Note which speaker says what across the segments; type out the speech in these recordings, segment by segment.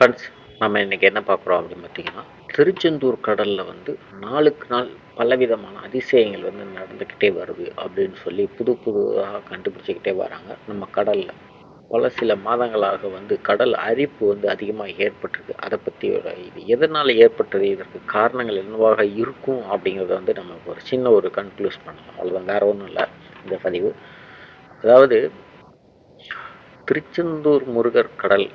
Speaker 1: Friends நம்ம இன்றைக்கி என்ன பார்க்குறோம் அப்படின்னு பார்த்தீங்கன்னா திருச்செந்தூர் கடலில் வந்து நாளுக்கு நாள் பலவிதமான அதிசயங்கள் வந்து நடந்துக்கிட்டே வருது அப்படின்னு சொல்லி புது புதுதாக கண்டுபிடிச்சிக்கிட்டே வராங்க நம்ம கடலில். பல சில மாதங்களாக வந்து கடல் அரிப்பு வந்து அதிகமாக ஏற்பட்டிருக்கு. அதை பற்றி இது எதனால் ஏற்பட்டது இதற்கு காரணங்கள் என்னவாக இருக்கும் அப்படிங்கிறத வந்து நம்ம ஒரு சின்ன ஒரு கன்க்ளூஸ் பண்ணலாம். அவ்வளோதான் வேறு ஒன்றும் இல்லை. இந்த பதிவு. அதாவது திருச்செந்தூர் முருகர் கடல்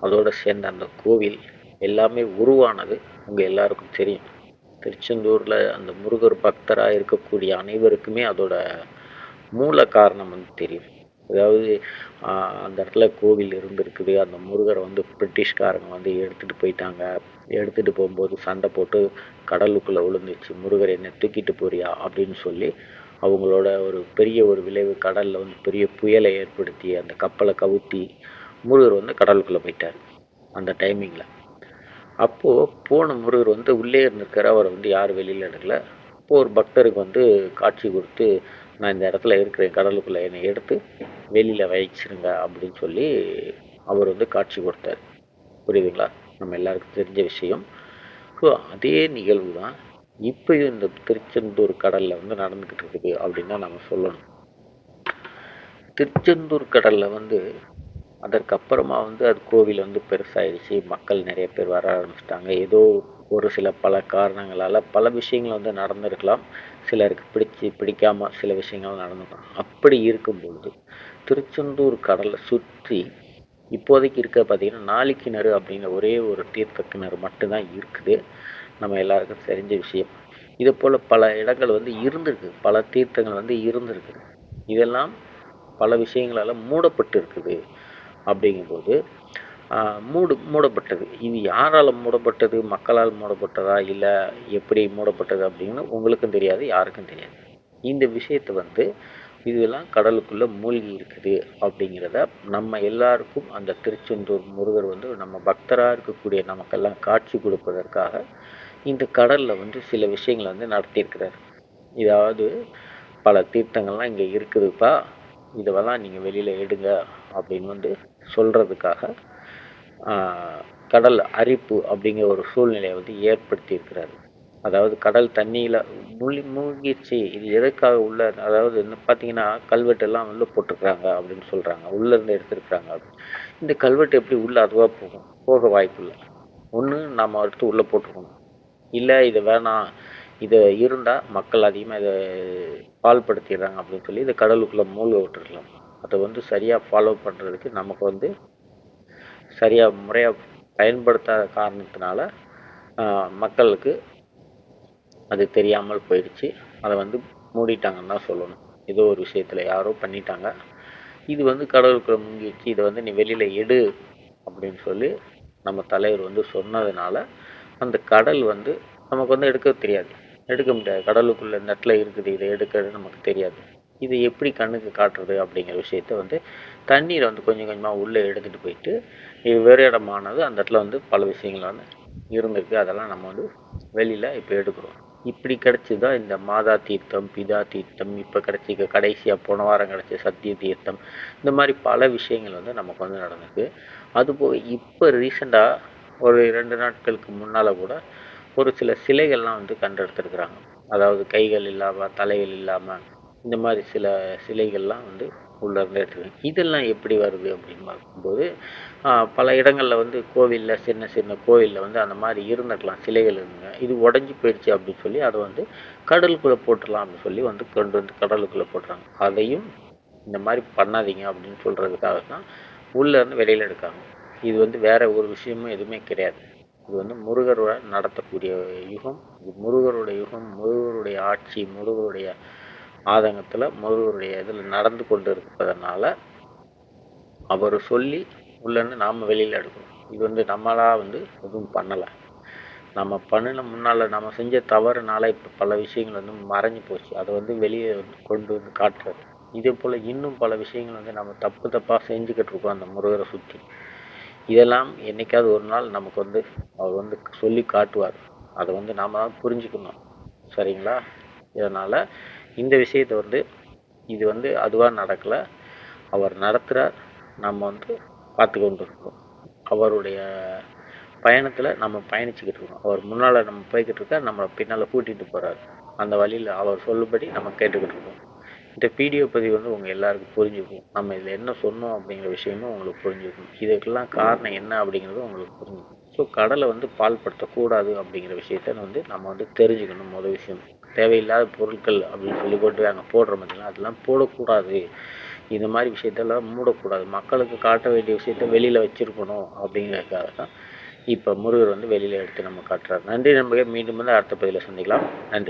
Speaker 1: அதோடு சேர்ந்த அந்த கோவில் எல்லாமே உருவானது உங்கள் எல்லாருக்கும் தெரியும். திருச்செந்தூரில் அந்த முருகர் பக்தராக இருக்கக்கூடிய அனைவருக்குமே அதோட மூல காரணம் வந்து தெரியும். அதாவது அந்த இடத்துல கோவில் இருந்திருக்குது. அந்த முருகரை வந்து பிரிட்டிஷ்காரங்க வந்து எடுத்துகிட்டு போயிட்டாங்க. எடுத்துகிட்டு போகும்போது சண்டை போட்டு கடலுக்குள்ளே விழுந்துச்சு முருகர் என்னை தூக்கிட்டு போறியா? அப்படின்னு சொல்லி அவங்களோட ஒரு பெரிய ஒரு விளைவு கடலில் வந்து பெரிய புயலை ஏற்படுத்தி அந்த கப்பலை கவுத்தி முருகர் வந்து கடலுக்குள்ளே போயிட்டார் அந்த டைமிங்கில் அப்போது போன முருகர் வந்து உள்ளே இருந்திருக்கிற அவரை வந்து யாரும் வெளியில் எடுக்கல. அப்போது ஒரு பக்தருக்கு வந்து காட்சி கொடுத்து நான் இந்த இடத்துல இருக்கிறேன் கடலுக்குள்ளே என்னை எடுத்து வெளியில் வயிச்சிருங்க அப்படின்னு சொல்லி அவர் வந்து காட்சி கொடுத்தார். புரியுதுங்களா? நம்ம எல்லாருக்கும் தெரிஞ்ச விஷயம். ஸோ அதே நிகழ்வு தான் இப்போயும் இந்த திருச்செந்தூர் கடலில் வந்து நடந்துக்கிட்டு இருக்குது அப்படின்னு தான் நம்ம சொல்லணும். திருச்செந்தூர் கடலில் வந்து அதற்கப்புறமா வந்து அது கோவில் வந்து பெருசாகிடுச்சு மக்கள் நிறைய பேர் வர ஆரம்பிச்சிட்டாங்க. ஏதோ ஒரு சில பல காரணங்களால் பல விஷயங்கள் வந்து நடந்திருக்கலாம். சிலருக்கு பிடிச்சி பிடிக்காமல் சில விஷயங்கள் நடந்துக்கலாம் அப்படி இருக்கும் பொழுது திருச்செந்தூர் கடலை சுற்றி இப்போதைக்கு இருக்க பார்த்திங்கன்னா நாளைக்கு கிணறு அப்படிங்கிற ஒரே ஒரு தீர்த்த கிணறு மட்டும்தான் இருக்குது. நம்ம எல்லாருக்கும் தெரிஞ்ச விஷயம். இது போல் பல இடங்கள் வந்து இருந்திருக்கு. பல தீர்த்தங்கள் வந்து இருந்திருக்கு. இதெல்லாம் பல விஷயங்களால் மூடப்பட்டு இருக்குது அப்படிங்கும்போது மூடு மூடப்பட்டது. இது யாரால் மூடப்பட்டது? மக்களால் மூடப்பட்டதா? இல்லை எப்படி மூடப்பட்டது அப்படின்னு உங்களுக்கும் தெரியாது யாருக்கும் தெரியாது. இந்த விஷயத்தை வந்து இதெல்லாம் கடலுக்குள்ளே மூழ்கி இருக்குது அப்படிங்கிறத நம்ம எல்லாருக்கும் அந்த திருச்செந்தூர் முருகர் வந்து நம்ம பக்தராக இருக்கக்கூடிய நமக்கெல்லாம் காட்சி கொடுப்பதற்காக இந்த கடலில் வந்து சில விஷயங்களை வந்து நடத்தியிருக்கிறார். இதாவது பல தீர்த்தங்கள்லாம் இங்கே இருக்குதுப்பா. இதுவெல்லாம் நீங்கள் வெளியில் எடுங்க அப்படின்னு வந்து சொல்கிறதுக்காக கடல் அரிப்பு அப்படிங்கிற ஒரு சூழ்நிலையை வந்து ஏற்படுத்தியிருக்கிறாரு. அதாவது கடல் தண்ணியில் மூழ்கி மூழ்கிச்சு இது எதுக்காக உள்ள அதாவது என்ன பார்த்தீங்கன்னா கல்வெட்டெல்லாம் உள்ளே போட்டிருக்கிறாங்க அப்படின்னு சொல்கிறாங்க உள்ளேருந்து எடுத்துருக்குறாங்க. இந்த கல்வெட்டு எப்படி உள்ளே அதுவாக போகும்? போக வாய்ப்பு இல்லை. ஒன்று நம்ம அடுத்து உள்ளே போட்டுருக்கணும் இல்லை இது வேணாம். இது இருந்தால் மக்கள் அதிகமாக இதை பால்படுத்திடுறாங்க அப்படின்னு சொல்லி இதை கடலுக்குள்ளே மூழ்க விட்டுருக்கலாம் அதை வந்து சரியாக ஃபாலோ பண்ணுறதுக்கு நமக்கு வந்து சரியாக முறையாக பயன்படுத்தாத காரணத்தினால மக்களுக்கு அது தெரியாமல் போயிடுச்சு. அதை வந்து மூடிட்டாங்கன்னு தான் சொல்லணும். ஏதோ ஒரு விஷயத்தில் யாரோ பண்ணிட்டாங்க. இது வந்து கடலுக்குள்ளே முங்கிடுச்சு இதை வந்து நீ வெளியில் எடு அப்படின்னு சொல்லி நம்ம தலைவர் வந்து சொன்னதுனால அந்த கடல் வந்து நமக்கு வந்து எடுக்க தெரியாது. எடுக்க முடியாது. கடலுக்குள்ளே நெட்டில் இருக்குது இதை எடுக்கிறது நமக்கு தெரியாது. இது எப்படி கண்ணுக்கு காட்டுறது அப்படிங்கிற விஷயத்த வந்து தண்ணீரை வந்து கொஞ்சம் கொஞ்சமாக உள்ளே எடுத்துகிட்டு போயிட்டு இது வேறு இடமானது அந்த இடத்துல வந்து பல விஷயங்கள் வந்து இருந்திருக்கு. அதெல்லாம் நம்ம வந்து வெளியில் இப்போ எடுக்கிறோம். இப்படி கிடச்சி தான் இந்த மாதா தீர்த்தம் பிதா தீர்த்தம் இப்போ கிடச்சிக்க கடைசியாக போன வாரம் கிடச்ச சத்திய தீர்த்தம் இந்த மாதிரி பல விஷயங்கள் வந்து நமக்கு வந்து நடந்திருக்கு. அதுபோக இப்போ ரீசெண்டாக ஒரு ரெண்டு நாட்களுக்கு முன்னால் கூட ஒரு சில சிலைகள்லாம் வந்து கண்டெடுத்துருக்குறாங்க. அதாவது கைகள் இல்லாமல் தலைகள் இல்லாமல் இந்த மாதிரி சில சிலைகள்லாம் வந்து உள்ளே எடுத்துருக்காங்க இதெல்லாம் எப்படி வருது அப்படின்னு பார்க்கும்போது பல இடங்களில் வந்து கோவிலில் சின்ன சின்ன கோவிலில் வந்து அந்த மாதிரி இருந்துக்கலாம் சிலைகள் இருந்துங்க. இது உடஞ்சி போயிடுச்சு அப்படின்னு சொல்லி அதை வந்து கடலுக்குள்ளே போட்டுடலாம் அப்படின்னு சொல்லி வந்து கொண்டு வந்து கடலுக்குள்ளே போட்டுறாங்க. அதையும் இந்த மாதிரி பண்ணாதீங்க அப்படின்னு சொல்கிறதுக்காக தான் உள்ளேருந்து வெளியில் எடுக்காங்க. இது வந்து வேறு ஒரு விஷயமும் எதுவுமே கிடையாது. இது வந்து முருகரோட நடத்தக்கூடிய யுகம். இது முருகருடைய யுகம் முருகருடைய ஆட்சி முருகருடைய ஆதங்கத்தில் முருகருடைய இதில் நடந்து கொண்டு இருப்பதனால அவர் சொல்லி உள்ளன்னு நாம் வெளியில் எடுக்கணும். இது வந்து நம்மளாக வந்து எதுவும் பண்ணலை. நம்ம பண்ணின முன்னால் நம்ம செஞ்ச தவறுனால இப்போ பல விஷயங்கள் வந்து மறைஞ்சு போச்சு. அதை வந்து வெளியே வந்து கொண்டு வந்து காட்டுறது. இதே போல் இன்னும் பல விஷயங்கள் வந்து நம்ம தப்பு தப்பாக செஞ்சுக்கிட்டு இருக்கோம் அந்த முருகரை சுற்றி இதெல்லாம் என்றைக்காவது ஒரு நாள் நமக்கு வந்து அவர் வந்து சொல்லி காட்டுவார். அதை வந்து நாம் தான் புரிஞ்சுக்கணும். சரிங்களா? இதனால் இந்த விஷயத்தை வந்து இது வந்து அதுவாக நடக்கலை. அவர் நடத்துகிறார் நம்ம வந்து பார்த்து கொண்டு இருக்கோம் அவருடைய பயணத்தில் நம்ம பயணிச்சுக்கிட்டு இருக்கோம். அவர் முன்னால் நம்ம போய்கிட்டு இருக்க நம்மளை பின்னால் கூட்டிகிட்டு போகிறாரு அந்த வழியில் அவர் சொல்லுபடி நம்ம கேட்டுக்கிட்டு இருக்கோம். இந்த வீடியோ பதிவு வந்து உங்கள் எல்லாருக்கும் புரிஞ்சுக்கும். நம்ம இதில் என்ன சொன்னோம் அப்படிங்கிற விஷயமும் உங்களுக்கு புரிஞ்சுக்கும். இதுக்கெல்லாம் காரணம் என்ன அப்படிங்கிறது உங்களுக்கு புரிஞ்சுக்கும். ஸோ கடலை வந்து பால்படுத்தக்கூடாது அப்படிங்கிற விஷயத்த வந்து நம்ம வந்து தெரிஞ்சுக்கணும் முதல் விஷயம். தேவையில்லாத பொருட்கள் அப்படின்னு சொல்லி கொண்டு அங்கே போடுற மாதிரிலாம் அதெல்லாம் போடக்கூடாது. இந்த மாதிரி விஷயத்தெல்லாம் மூடக்கூடாது. மக்களுக்கு காட்ட வேண்டிய விஷயத்த வெளியில் வச்சுருக்கணும் அப்படிங்கிறதுக்காக தான் இப்போ முருகர் வந்து வெளியில் எடுத்து நம்ம காட்டுறாரு. நன்றி நண்பர்களே. மீண்டும் வந்து அடுத்த பதிவில் சந்திக்கலாம். நன்றி.